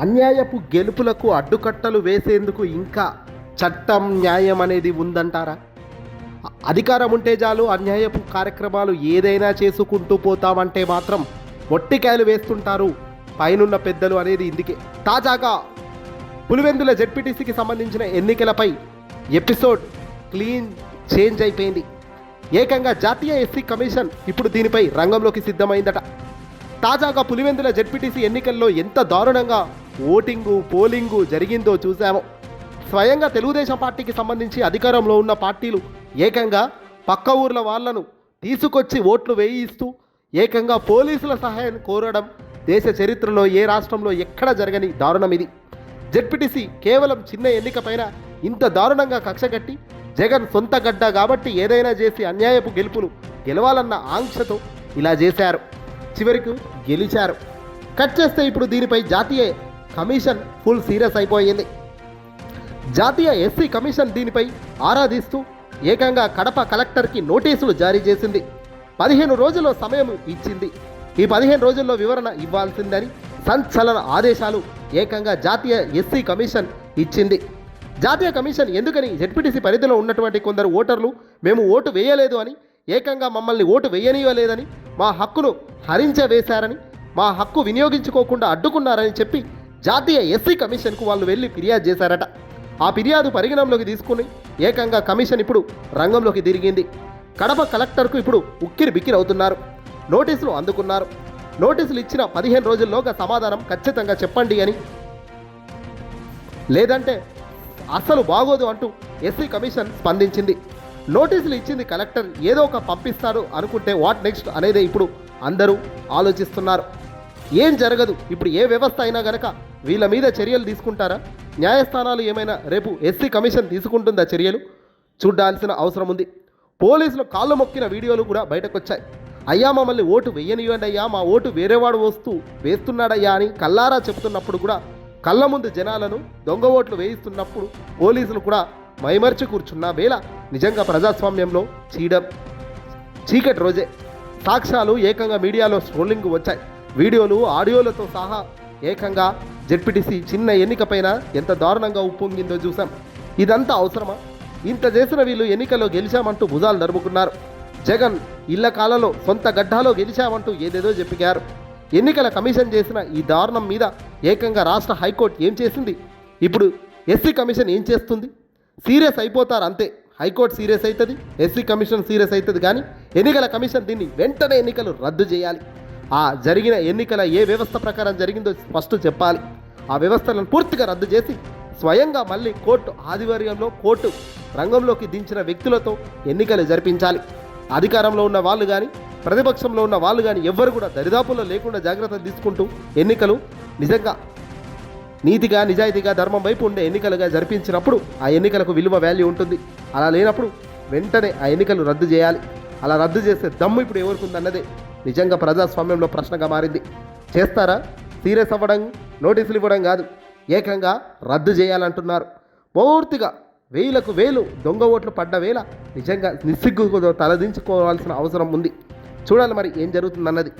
అన్యాయపు గెలుపులకు అడ్డుకట్టలు వేసేందుకు ఇంకా చట్టం న్యాయం అనేది ఉందంటారా? అధికారం ఉంటే చాలు అన్యాయపు కార్యక్రమాలు ఏదైనా చేసుకుంటూ పోతామంటే మాత్రం మొట్టికాయలు వేస్తుంటారు. పైనున్న పెద్దలు అనేది ఇందుకే. తాజాగా పులివెందుల జెడ్పీటీసీకి సంబంధించిన ఎన్నికలపై ఎపిసోడ్ క్లీన్ చేంజ్ అయిపోయింది. ఏకంగా జాతీయ ఎస్సీ కమిషన్ ఇప్పుడు దీనిపై రంగంలోకి సిద్ధమైందట. తాజాగా పులివెందుల జెడ్పీటీసీ ఎన్నికల్లో ఎంత దారుణంగా ఓటింగు పోలింగు జరిగిందో చూశాము. స్వయంగా తెలుగుదేశం పార్టీకి సంబంధించి అధికారంలో ఉన్న పార్టీలు ఏకంగా పక్క ఊర్ల వాళ్ళను తీసుకొచ్చి ఓట్లు వేయిస్తూ ఏకంగా పోలీసుల సహాయం కోరడం దేశ చరిత్రలో ఏ రాష్ట్రంలో ఎక్కడ జరగని దారుణం ఇది. జెడ్పీటీసీ కేవలం చిన్న ఎన్నికపైన ఇంత దారుణంగా కక్షగట్టి జగన్ సొంత గడ్డ కాబట్టి ఏదైనా చేసి అన్యాయపు గెలుపులు గెలవాలన్న ఆంక్షతో ఇలా చేశారు. చివరికి గెలిచారు. కట్ చేస్తే ఇప్పుడు దీనిపై జాతీయ కమిషన్ ఫుల్ సీరియస్ అయిపోయింది. జాతీయ ఎస్సీ కమిషన్ దీనిపై ఆరాధిస్తూ ఏకంగా కడప కలెక్టర్కి నోటీసులు జారీ చేసింది. పదిహేను రోజుల సమయం ఇచ్చింది. ఈ పదిహేను రోజుల్లో వివరణ ఇవ్వాల్సిందని సంచలన ఆదేశాలు ఏకంగా జాతీయ ఎస్సీ కమిషన్ ఇచ్చింది. జాతీయ కమిషన్ ఎందుకని జెడ్పీటీసీ పరిధిలో ఉన్నటువంటి కొందరు ఓటర్లు మేము ఓటు వేయలేదు అని ఏకంగా మమ్మల్ని ఓటు వేయనీయలేదని మా హక్కును హరించవేశారని మా హక్కు వినియోగించుకోకుండా అడ్డుకున్నారని చెప్పి జాతీయ ఎస్సీ కమిషన్కు వాళ్ళు వెళ్ళి ఫిర్యాదు చేశారట. ఆ ఫిర్యాదు పరిగణంలోకి తీసుకుని ఏకంగా కమిషన్ ఇప్పుడు రంగంలోకి తిరిగింది. కడప కలెక్టర్కు ఇప్పుడు ఉక్కిరి బిక్కిరి అవుతున్నారు. నోటీసులు అందుకున్నారు. నోటీసులు ఇచ్చిన పదిహేను రోజుల్లోగా సమాధానం ఖచ్చితంగా చెప్పండి అని. లేదంటే అస్సలు బాగోదు అంటూ ఎస్సీ కమిషన్ స్పందించింది. నోటీసులు ఇచ్చింది కలెక్టర్ ఏదో ఒక పంపిస్తాడు అనుకుంటే వాట్ నెక్స్ట్ అనేది ఇప్పుడు అందరూ ఆలోచిస్తున్నారు. ఏం జరగదు. ఇప్పుడు ఏ వ్యవస్థ అయినా గనక వీళ్ళ మీద చర్యలు తీసుకుంటారా? న్యాయస్థానాలు ఏమైనా రేపు ఎస్సీ కమిషన్ తీసుకుంటుందా చర్యలు? చూడాల్సిన అవసరం ఉంది. పోలీసులు కాళ్ళు మొక్కిన వీడియోలు కూడా బయటకు వచ్చాయి అయ్యా మమ్మల్ని ఓటు వెయ్యనివ్వండి అయ్యా మా ఓటు వేరేవాడు వస్తూ వేస్తున్నాడయ్యా అని కల్లారా చెప్తున్నప్పుడు కూడా కళ్ళ ముందు జనాలను దొంగ ఓట్లు వేయిస్తున్నప్పుడు పోలీసులు కూడా మైమర్చి కూర్చున్న వేళ నిజంగా ప్రజాస్వామ్యంలో చీడం చీకటి రోజే. సాక్ష్యాలు ఏకంగా మీడియాలో స్ట్రోలింగ్ వచ్చాయి. వీడియోలు ఆడియోలతో సహా ఏకంగా జెడ్పీటీసీ చిన్న ఎన్నికపైన ఎంత దారుణంగా ఉప్పొంగిందో చూసాం ఇదంతా అవసరమా? ఇంత చేసిన వీళ్ళు ఎన్నికల్లో గెలిచామంటూ భుజాలు నరుముకున్నారు. జగన్ ఇళ్ళ కాలలో సొంత గడ్డాలో గెలిచామంటూ ఏదేదో చెప్పారు ఎన్నికల కమిషన్ చేసిన ఈ దారుణం మీద ఏకంగా రాష్ట్ర హైకోర్టు ఏం చేసింది? ఇప్పుడు ఎస్సీ కమిషన్ ఏం చేస్తుంది? సీరియస్ అయిపోతారు అంతే. హైకోర్టు సీరియస్ అవుతుంది ఎస్సీ కమిషన్ సీరియస్ అవుతుంది కానీ ఎన్నికల కమిషన్ దీన్ని వెంటనే ఎన్నికలు రద్దు చేయాలి. ఆ జరిగిన ఎన్నికల ఏ వ్యవస్థ ప్రకారం జరిగిందో ఫస్ట్ చెప్పాలి. ఆ వ్యవస్థలను పూర్తిగా రద్దు చేసి స్వయంగా మళ్ళీ కోర్టు ఆధ్వర్యంలో కోర్టు రంగంలోకి దించిన వ్యక్తులతో ఎన్నికలు జరిపించాలి. అధికారంలో ఉన్న వాళ్ళు కానీ ప్రతిపక్షంలో ఉన్న వాళ్ళు కానీ ఎవ్వరు కూడా దరిదాపుల్లో లేకుండా జాగ్రత్తలు తీసుకుంటూ ఎన్నికలు నిజంగా నీతిగా నిజాయితీగా ధర్మం వైపు ఉండే ఎన్నికలుగా జరిపించినప్పుడు ఆ ఎన్నికలకు విలువ వాల్యూ ఉంటుంది. అలా లేనప్పుడు వెంటనే ఆ ఎన్నికలు రద్దు చేయాలి. అలా రద్దు చేస్తే దమ్ము ఇప్పుడు ఎవరికి ఉందన్నదే నిజంగా ప్రజాస్వామ్యంలో ప్రశ్నగా మారింది. చేస్తారా? సీరియస్ అవ్వడం నోటీసులు ఇవ్వడం కాదు. ఏకంగా రద్దు చేయాలంటున్నారు. పూర్తిగా వేలకు వేలు దొంగ ఓట్లు పడ్డ వేళ నిజంగా నిస్సిగ్గుతో తలదించుకోవాల్సిన అవసరం ఉంది. చూడాలి మరి ఏం జరుగుతుందన్నది.